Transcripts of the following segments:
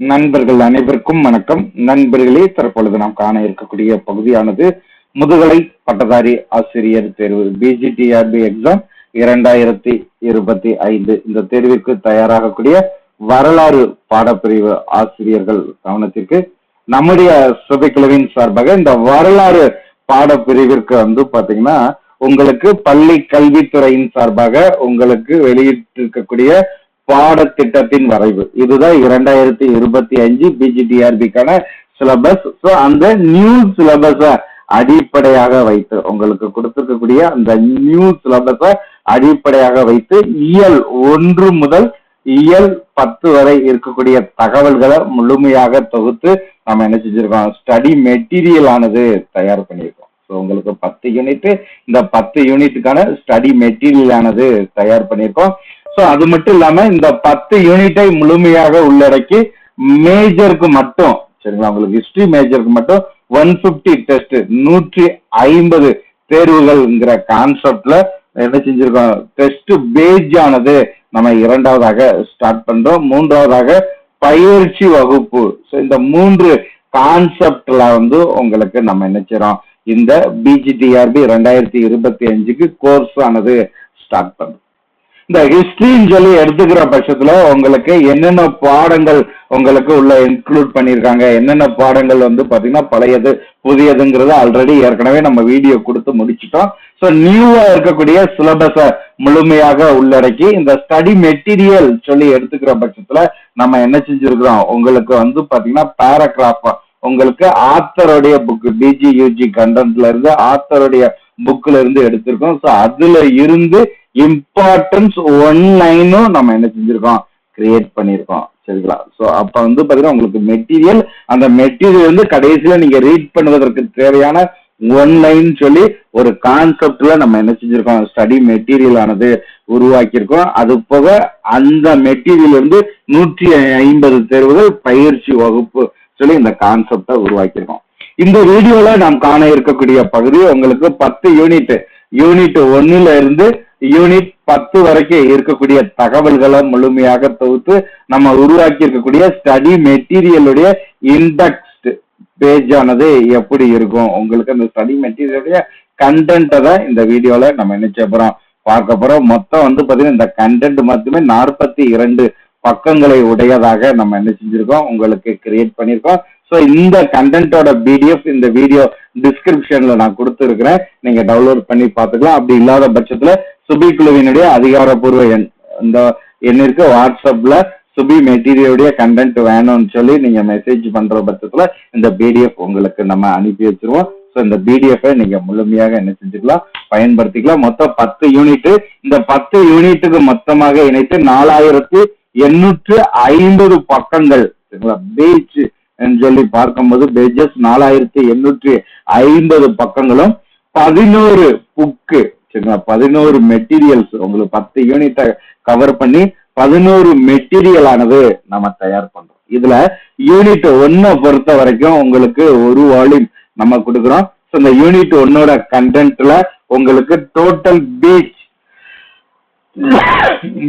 நண்பர்கள் அனைவருக்கும் வணக்கம். நண்பர்களே தற்பொழுது நாம் காண இருக்கக்கூடிய பகுதியானது முதுகலை பட்டதாரி ஆசிரியர் தேர்வு பிஜிடிஆர்பி எக்ஸாம் இரண்டாயிரத்தி இருபத்தி ஐந்து. இந்த தேர்விற்கு தயாராகக்கூடிய வரலாறு பாடப்பிரிவு ஆசிரியர்கள் கவனத்திற்கு நம்முடைய சபைக்குழுவின் சார்பாக இந்த வரலாறு பாடப்பிரிவிற்கு வந்து பாத்தீங்கன்னா உங்களுக்கு பள்ளி கல்வித்துறையின் சார்பாக உங்களுக்கு வெளியிட்டிருக்கக்கூடிய பாடத்திட்டத்தின் வரைவு. இதுதான் இரண்டாயிரத்தி இருபத்தி அஞ்சு பிஜிடிஆர்பிக்கான சிலபஸ் ஸோ அந்த நியூ சிலபஸை அடிப்படையாக வைத்து உங்களுக்கு கொடுத்திருக்கக்கூடிய அந்த நியூ சிலபஸை அடிப்படையாக வைத்து இயல் ஒன்று முதல் இயல் பத்து வரை இருக்கக்கூடிய தகவல்களை முழுமையாக தொகுத்து நம்ம என்ன செஞ்சிருக்கோம்? ஸ்டடி மெட்டீரியல் ஆனது தயார் பண்ணியிருக்கோம். ஸோ உங்களுக்கு பத்து யூனிட் இந்த பத்து யூனிட்டுக்கான ஸ்டடி மெட்டீரியல் ஆனது தயார் பண்ணியிருக்கோம். ஸோ அது மட்டும் இல்லாம இந்த பத்து யூனிட்டை முழுமையாக உள்ளடக்கி மேஜருக்கு மட்டும் சரிங்களா? உங்களுக்கு ஹிஸ்டரி மேஜருக்கு மட்டும் ஒன் பிப்டி டெஸ்ட் நூற்றி ஐம்பது தேர்வுகள்ங்கிற கான்செப்ட்ல என்ன செஞ்சிருக்கோம்? டெஸ்ட் பேஜ் ஆனது நம்ம இரண்டாவதாக ஸ்டார்ட் பண்றோம். மூன்றாவதாக பயிற்சி வகுப்பு. ஸோ இந்த மூன்று கான்செப்ட்ல வந்து உங்களுக்கு நம்ம என்ன இந்த பிஜிடிஆர்பி ரெண்டாயிரத்தி இருபத்தி அஞ்சுக்கு கோர்ஸ் ஆனது ஸ்டார்ட் பண்றோம். இந்த ஹிஸ்டரின்னு சொல்லி எடுத்துக்கிற பட்சத்துல உங்களுக்கு என்னென்ன பாடங்கள் உங்களுக்கு உள்ள இன்க்ளூட் பண்ணியிருக்காங்க? என்னென்ன பாடங்கள் வந்து பாத்தீங்கன்னா பழையது புதியதுங்கிறது ஆல்ரெடி ஏற்கனவே நம்ம வீடியோ கொடுத்து முடிச்சிட்டோம். ஸோ நியூவா இருக்கக்கூடிய சிலபஸை முழுமையாக உள்ளடக்கி இந்த ஸ்டடி மெட்டீரியல் சொல்லி எடுத்துக்கிற பட்சத்துல நம்ம என்ன செஞ்சிருக்கிறோம்? உங்களுக்கு வந்து பாத்தீங்கன்னா பேராகிராஃபா உங்களுக்கு ஆத்தருடைய புக் பிஜி யூஜி கண்டென்ட்ல இருந்து ஆத்தருடைய புக்ல இருந்து எடுத்திருக்கோம். ஸோ அதுல இருந்து இம்பார்ட்டன்ஸ் ஒன் லைனும் நம்ம என்ன செஞ்சிருக்கோம்? கிரியேட் பண்ணியிருக்கோம் சரிங்களா? ஸோ அப்ப வந்து பாத்தீங்கன்னா உங்களுக்கு மெட்டீரியல் அந்த மெட்டீரியல் வந்து கடைசியில நீங்க ரீட் பண்ணுவதற்கு தேவையான ஒன் லைன் சொல்லி ஒரு கான்செப்ட்ல நம்ம என்ன செஞ்சிருக்கோம்? ஸ்டடி மெட்டீரியல் ஆனது உருவாக்கியிருக்கோம். அது போக அந்த மெட்டீரியல் இருந்து நூற்றி ஐம்பது தேர்வுகள் பயிற்சி வகுப்பு சொல்லி இந்த கான்செப்டை உருவாக்கியிருக்கோம். இந்த வீடியோல நாம் காண இருக்கக்கூடிய பகுதி உங்களுக்கு பத்து யூனிட் யூனிட் ஒன்னுல இருந்து யூனிட் பத்து வரைக்கும் இருக்கக்கூடிய தகவல்களை முழுமையாக தொகுத்து நம்ம உருவாக்கி இருக்கக்கூடிய ஸ்டடி மெட்டீரியலுடைய இண்டெக்ஸ்ட் பேஜ் ஆனது எப்படி இருக்கும்? உங்களுக்கு அந்த ஸ்டடி மெட்டீரியலுடைய கண்டென்ட்டை தான் இந்த வீடியோவில் நம்ம நினைச்ச போகிறோம் பார்க்க போகிறோம் மொத்தம் வந்து பார்த்தீங்கன்னா இந்த கண்டென்ட் மட்டுமே நாற்பத்தி இரண்டு பக்கங்களை உடையதாக நம்ம என்ன செஞ்சிருக்கோம்? உங்களுக்கு கிரியேட் பண்ணியிருக்கோம் ஸோ இந்த கண்டென்ட்டோட பிடிஎஃப் இந்த வீடியோ டிஸ்கிரிப்ஷன்ல நான் கொடுத்துருக்கிறேன். நீங்க டவுன்லோட் பண்ணி பார்த்துக்கலாம். அப்படி இல்லாத பட்சத்தில் சுபி குழுவினுடைய அதிகாரப்பூர்வ எண். இந்த எண்ணிற்கு வாட்ஸ்அப்ல சுபி மெட்டீரியலுடைய கண்டென்ட் வேணும்னு சொல்லி நீங்க மெசேஜ் பண்ற பட்சத்துல இந்த பிடிஎஃப் உங்களுக்கு நம்ம அனுப்பி வச்சிருவோம். ஸோ இந்த பிடிஎஃபை நீங்க முழுமையாக என்ன செஞ்சுக்கலாம் பயன்படுத்திக்கலாம். மொத்தம் பத்து யூனிட் இந்த பத்து யூனிட்டுக்கு மொத்தமாக இணைத்து நாலாயிரத்து எண்ணூற்று ஐம்பது பக்கங்கள். சரிங்களா? பேஜ் சொல்லி பார்க்கும்போது பேஜஸ் நாலாயிரத்தி எண்ணூற்றி ஐம்பது பக்கங்களும் பதினோரு புக்கு சரிங்களா பதினோரு மெட்டீரியல்ஸ் உங்களுக்கு பத்து யூனிட்டை கவர் பண்ணி பதினோரு மெட்டீரியல் ஆனது நம்ம தயார் பண்றோம். இதுல யூனிட் ஒன்னை பொறுத்த வரைக்கும் உங்களுக்கு ஒரு வால்யூம் நம்ம கொடுக்குறோம். ஸோ இந்த யூனிட் ஒன்னோட கண்டென்ட்ல உங்களுக்கு டோட்டல் பேஜ்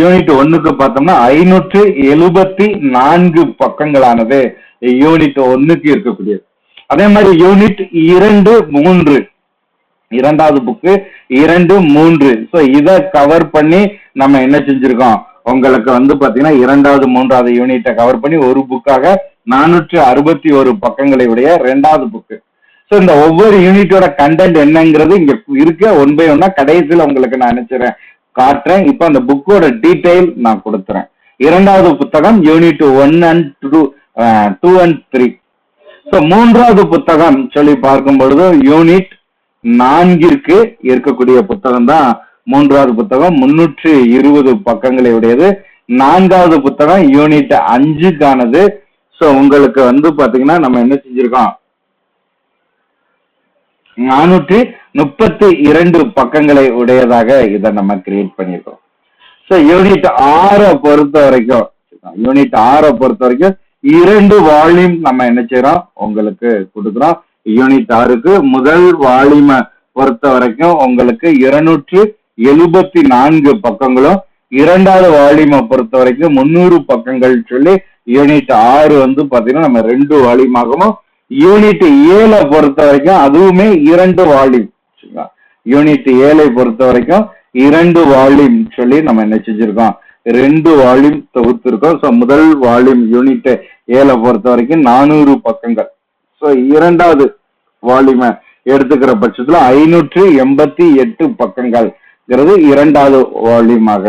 யூனிட் ஒன்னுக்கு பார்த்தோம்னா ஐநூற்று எழுபத்தி நான்கு பக்கங்களானது. யூனிட் ஒன்னுக்கு இருக்கக்கூடியது. அதே மாதிரி யூனிட் இரண்டு மூன்று. இரண்டாவது புக்கு இரண்டு மூன்று. ஸோ இதை கவர் பண்ணி நம்ம என்ன செஞ்சிருக்கோம்? உங்களுக்கு வந்து பாத்தீங்கன்னா இரண்டாவது மூன்றாவது யூனிட்டை கவர் பண்ணி ஒரு புக்காக நானூற்று அறுபத்தி ஒரு பக்கங்களை உடைய ரெண்டாவது புக்கு ஸோ இந்த ஒவ்வொரு யூனிட்டோட கண்டென்ட் என்னங்கிறது இங்க இருக்க. ஒன் பை ஒன்னா கடைசியில் உங்களுக்கு நான் நினைச்சுறேன் காட்டுறேன். இப்போ அந்த புக்கோட டீட்டெயில் நான் கொடுத்துறேன். இரண்டாவது புத்தகம் unit one and two two and three so மூன்றாவது புத்தகம் சொல்லி பார்க்கும் பொழுது யூனிட் நான்கிற்கு இருக்கக்கூடிய புத்தகம் தான் மூன்றாவது புத்தகம். முன்னூற்று இருபது பக்கங்களை உடையது. நான்காவது புத்தகம் யூனிட் அஞ்சுக்கானது. ஸோ உங்களுக்கு வந்து பாத்தீங்கன்னா நம்ம என்ன செஞ்சிருக்கோம்? நானூற்றி முப்பத்தி இரண்டு பக்கங்களை உடையதாக இதை நம்ம கிரியேட் பண்ணியிருக்கோம். ஸோ யூனிட் ஆறை பொறுத்த வரைக்கும் யூனிட் ஆறை பொறுத்த வரைக்கும் இரண்டு வால்யூம் நம்ம என்ன செய்யறோம் உங்களுக்கு கொடுக்குறோம். யூனிட் ஆறுக்கு முதல் வால்யூமை பொறுத்த வரைக்கும் உங்களுக்கு இருநூற்று எழுபத்தி நான்கு பக்கங்களும் இரண்டாவது வால்யூமை பொறுத்த வரைக்கும் முன்னூறு பக்கங்கள் சொல்லி யூனிட் ஆறு வந்து பாத்தீங்கன்னா நம்ம ரெண்டு வால்யூமாகவும் யூனிட் ஏழை பொறுத்த வரைக்கும் அதுவுமே இரண்டு வால்யூம் யூனிட் ஏழை பொறுத்த வரைக்கும் இரண்டு வால்யூம் சொல்லி நம்ம என்ன செஞ்சிருக்கோம்? ரெண்டு வால்யூம் தொகுத்திருக்கோம். ஸோ முதல் வால்யூம் யூனிட் ஏழை பொறுத்த வரைக்கும் நானூறு பக்கங்கள். இரண்டாவது வால்யூமை எடுத்துக்கிற பட்சத்துல ஐநூற்று எண்பத்தி எட்டு பக்கங்கள்ங்கிறது இரண்டாவது வால்யூமாக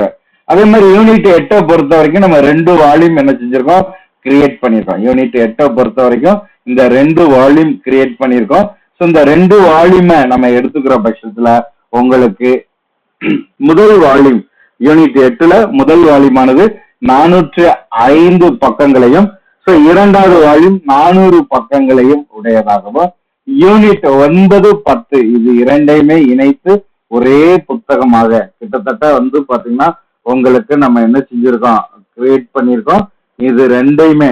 அதே மாதிரி யூனிட் எட்டை பொறுத்த வரைக்கும் நம்ம ரெண்டு வால்யூம் என்ன செஞ்சிருக்கோம்? கிரியேட் பண்ணியிருக்கோம் யூனிட் எட்டை பொறுத்த வரைக்கும் இந்த ரெண்டு வால்யூம் கிரியேட் பண்ணியிருக்கோம் ஸோ இந்த ரெண்டு வால்யூமை நம்ம எடுத்துக்கிற பட்சத்துல உங்களுக்கு முதல் வால்யூம் யூனிட் எட்டுல முதல் வால்யூமானது நானூற்று ஐந்து பக்கங்களையும் ஸோ இரண்டாவது வால்யூம் நானூறு பக்கங்களையும் உடையதாகவும் யூனிட் ஒன்பது பத்து இது இரண்டையுமே இணைத்து ஒரே புத்தகமாக கிட்டத்தட்ட வந்து பாத்தீங்கன்னா உங்களுக்கு நம்ம என்ன செஞ்சிருக்கோம் கிரியேட் பண்ணியிருக்கோம் இது ரெண்டையுமே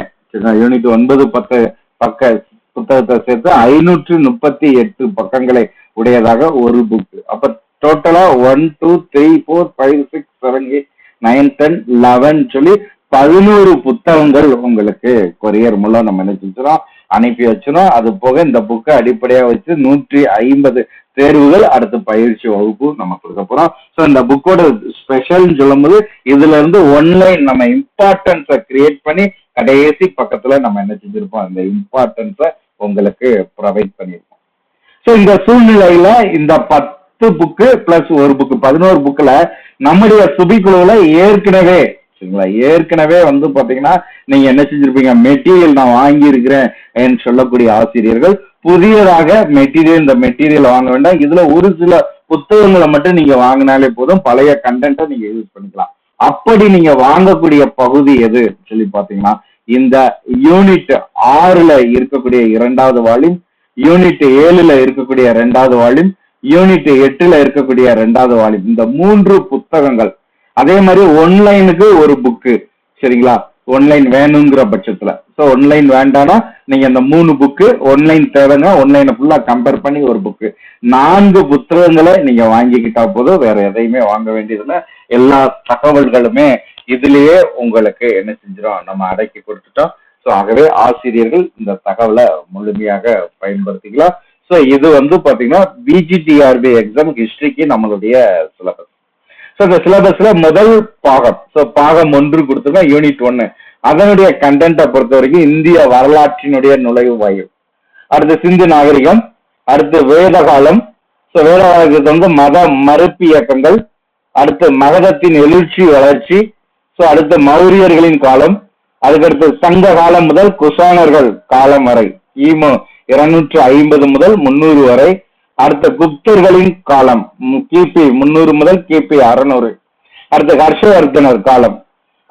யூனிட் ஒன்பது பத்து பக்க புத்தகத்தை சேர்த்து ஐநூற்று முப்பத்தி எட்டு பக்கங்களை உடையதாக ஒரு புக் அப்ப டோட்டலா one two three four five six seven eight nine ten eleven சொல்லி பதினோரு புத்தகங்கள் உங்களுக்கு கொரியர் மூலம் நம்ம என்ன செஞ்சிடும் அனுப்பி வச்சிடும் அது போக இந்த புக்கை அடிப்படையா வச்சு நூற்றி ஐம்பது தேர்வுகள் அடுத்து பயிற்சி வகுப்பு நம்ம கொடுக்க போறோம். ஸோ இந்த புக்கோட ஸ்பெஷல்னு சொல்லும்போது இதுல இருந்து ஒன்லைன் நம்ம இம்பார்ட்டன்ஸை கிரியேட் பண்ணி கடைசி பக்கத்துல நம்ம என்ன செஞ்சிருப்போம்? அந்த இம்பார்ட்டன்ஸை உங்களுக்கு ப்ரொவைட் பண்ணியிருக்கோம் ஸோ இந்த சூழ்நிலையில இந்த பத்து புக்கு பிளஸ் ஒரு புக்கு பதினோரு புக்கில் நம்முடைய சுபிக்குழுவில் ஏற்கனவே சரிங்களா ஏற்கனவே வந்து பாத்தீங்கன்னா நீங்க என்ன செஞ்சிருப்பீங்க? மெட்டீரியல் நான் வாங்கி இருக்கிறேன் சொல்லக்கூடிய ஆசிரியர்கள் புதியதாக மெட்டீரியல் இந்த மெட்டீரியல் வாங்க வேண்டாம். இதுல ஒரு சில புத்தகங்களை மட்டும் நீங்க வாங்கினாலே போதும். பழைய கண்டென்ட்டை நீங்க யூஸ் பண்ணிக்கலாம். அப்படி நீங்க வாங்கக்கூடிய பகுதி எது? சொல்லி பாத்தீங்கன்னா இந்த யூனிட் ஆறுல இருக்கக்கூடிய இரண்டாவது வால்யூம் யூனிட் ஏழுல இருக்கக்கூடிய ரெண்டாவது வால்யூம் யூனிட் எட்டுல இருக்கக்கூடிய ரெண்டாவது வால்யூம் இந்த மூன்று புத்தகங்கள் அதே மாதிரி ஒன்லைனுக்கு ஒரு புக்கு சரிங்களா? ஒன்லைன் வேணுங்கிற பட்சத்துல. ஸோ ஒன்லைன் வேண்டாம்னா நீங்க அந்த மூணு புக்கு ஒன்லைன் தேவைங்க ஒன்லைனை ஃபுல்லா கம்பேர் பண்ணி ஒரு புக்கு நான்கு புத்தகங்களை நீங்க வாங்கிக்கிட்டா போதும் வேற எதையுமே வாங்க வேண்டியதில்லை. எல்லா தகவல்களுமே இதுலயே உங்களுக்கு என்ன செஞ்சிடும் நம்ம அடக்கி கொடுத்துட்டோம். ஸோ ஆகவே ஆசிரியர்கள் இந்த தகவலை முழுமையாக பயன்படுத்திக்கலாம். ஸோ இது வந்து பாத்தீங்கன்னா பிஜிடிஆர்பி எக்ஸாம் ஹிஸ்டரிக்கு நம்மளுடைய சிலபஸ் ஸோ இந்த சிலபஸ்ல முதல் பாகம். ஸோ பாகம் ஒன்று கொடுத்துருக்கோம் யூனிட் ஒன்னு அதனுடைய கண்டென்ட்டை பொறுத்த வரைக்கும் இந்திய வரலாற்றினுடைய நுழைவு வாயு அடுத்து சிந்து நாகரிகம் அடுத்து வேத காலம் ஸோ வேதகாலத்துக்கு வந்து மத மறுப்பு இயக்கங்கள் அடுத்து மகதத்தின் எழுச்சி வளர்ச்சி. ஸோ அடுத்து மௌரியர்களின் காலம் அதுக்கடுத்து சங்க காலம் முதல் குசானர்கள் காலம் வரை. கிமு இருநூற்று ஐம்பது முதல் முன்னூறு வரை. அடுத்த குப்தர்களின் காலம் கிபி முன்னூறு முதல் கிபி அறுநூறு. அடுத்த ஹர்ஷவர்தனர் காலம்.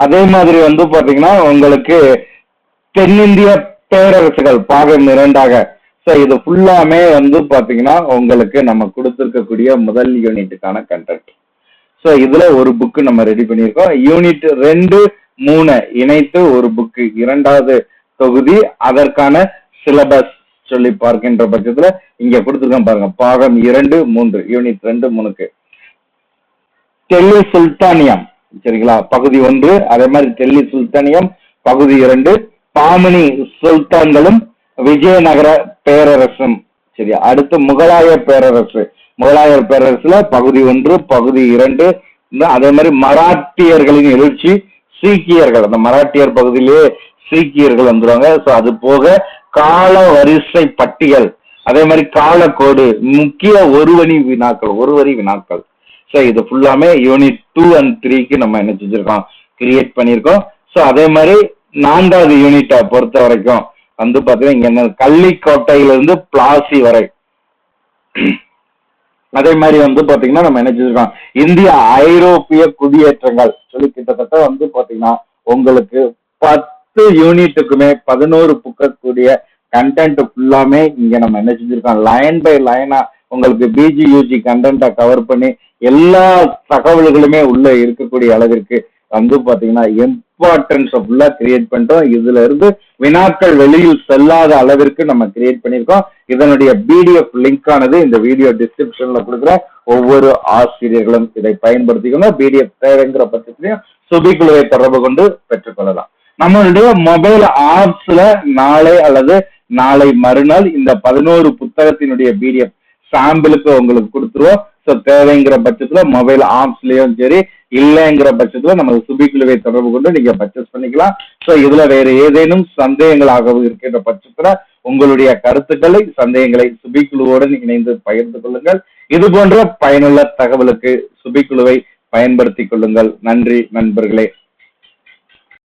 அதே மாதிரி வந்து பாத்தீங்கன்னா உங்களுக்கு தென்னிந்திய பேரரசுகள் பாகம் இரண்டாக. ஸோ இது ஃபுல்லாமே வந்து பாத்தீங்கன்னா உங்களுக்கு நம்ம கொடுத்துருக்கக்கூடிய முதல் யூனிட்டுக்கான கண்டென்ட் ஸோ இதுல ஒரு புக்கு நம்ம ரெடி பண்ணியிருக்கோம். யூனிட் ரெண்டு மூணு இணைத்து ஒரு புக்கு இரண்டாவது தொகுதி. அதற்கான சிலபஸ் சொல்லி பார்க்கின்ற பட்சத்துல இங்க கொடுத்துருக்கோம் பாருங்க. பாகம் இரண்டு மூன்று. யூனிட் ரெண்டு மூணுக்கு. டெல்லி சுல்தானியம். சரிங்களா? பகுதி ஒன்று. அதே மாதிரி டெல்லி சுல்தானியம் பகுதி இரண்டு. பாமினி சுல்தான்களும் விஜயநகர பேரரசும். சரியா? அடுத்து முகலாய பேரரசு. முகலாயர் பேரரசுல பகுதி ஒன்று பகுதி இரண்டு. அதே மாதிரி மராட்டியர்களின் எழுச்சி சீக்கியர்கள். அந்த மராட்டியர் பகுதியிலேயே சீக்கியர்கள் வந்துருவாங்க. ஸோ அது போக கால வரிசை பட்டியல். அதே மாதிரி காலக்கோடு முக்கிய ஒருவரி வினாக்கள் ஒருவரி வினாக்கள். ஸோ இது ஃபுல்லாமே யூனிட் டூ அண்ட் த்ரீக்கு நம்ம என்ன செஞ்சிருக்கோம்? கிரியேட் பண்ணியிருக்கோம் ஸோ அதே மாதிரி நான்காவது யூனிட்டை பொறுத்த வரைக்கும் வந்து பார்த்தீங்கன்னா இங்க என்ன கள்ளிக்கோட்டையிலிருந்து பிளாசி வரை. அதே மாதிரி வந்து பாத்தீங்கன்னா நம்ம என்ன செஞ்சிருக்கோம்? இந்திய ஐரோப்பிய குடியேற்றங்கள். சொல்லி கிட்டத்தட்ட வந்து பாத்தீங்கன்னா உங்களுக்கு பத்து யூனிட்டுக்குமே பதினோரு புக்கக்கூடிய கண்டென்ட் ஃபுல்லாமே இங்க நம்ம என்ன செஞ்சிருக்கோம்? லைன் பை லைனா உங்களுக்கு பிஜி யூஜி கண்டென்ட்டை கவர் பண்ணி எல்லா தகவல்களுமே உள்ள இருக்கக்கூடிய அளவிற்கு வந்து பாத்தீங்கன்னா இம்பார்ட்டன்ஸ் ஃபுல்லா கிரியேட் பண்ணிட்டோம். இதுல இருந்து வினாக்கள் வெளியில் செல்லாத அளவிற்கு நம்ம கிரியேட் பண்ணியிருக்கோம். இதனுடைய பிடிஎஃப் லிங்க் ஆனது இந்த வீடியோ டிஸ்கிரிப்ஷன்ல கொடுக்குற ஒவ்வொரு ஆசிரியர்களும் இதை பயன்படுத்திக்கணும். பிடிஎஃப் தேவைங்கிற பட்சத்திலையும் சுபிக்குழுவை தொடர்பு கொண்டு பெற்றுக்கொள்ளலாம். நம்மளுடைய மொபைல் ஆப்ஸ்ல நாளை அல்லது நாளை மறுநாள் இந்த பதினோரு புத்தகத்தினுடைய பிடிஎஃப் சாம்பிளுக்கு உங்களுக்கு கொடுத்துருவோம். ஸோ தேவைங்கிற பட்சத்துல மொபைல் ஆப்ஸ்லயும் சரி இல்லைங்கிற பட்சத்துல நம்ம சுபிக்குழுவை தொடர்பு கொண்டு நீங்க பர்ச்சேஸ் பண்ணிக்கலாம். ஸோ இதுல வேற ஏதேனும் சந்தேகங்களாக இருக்கின்ற பட்சத்துல உங்களுடைய கருத்துக்களை சந்தேகங்களை சுபிக்குழுவோடு இணைந்து பகிர்ந்து கொள்ளுங்கள். இது போன்ற பயனுள்ள தகவலுக்கு சுபிக்குழுவை பயன்படுத்திக் கொள்ளுங்கள். நன்றி நண்பர்களே.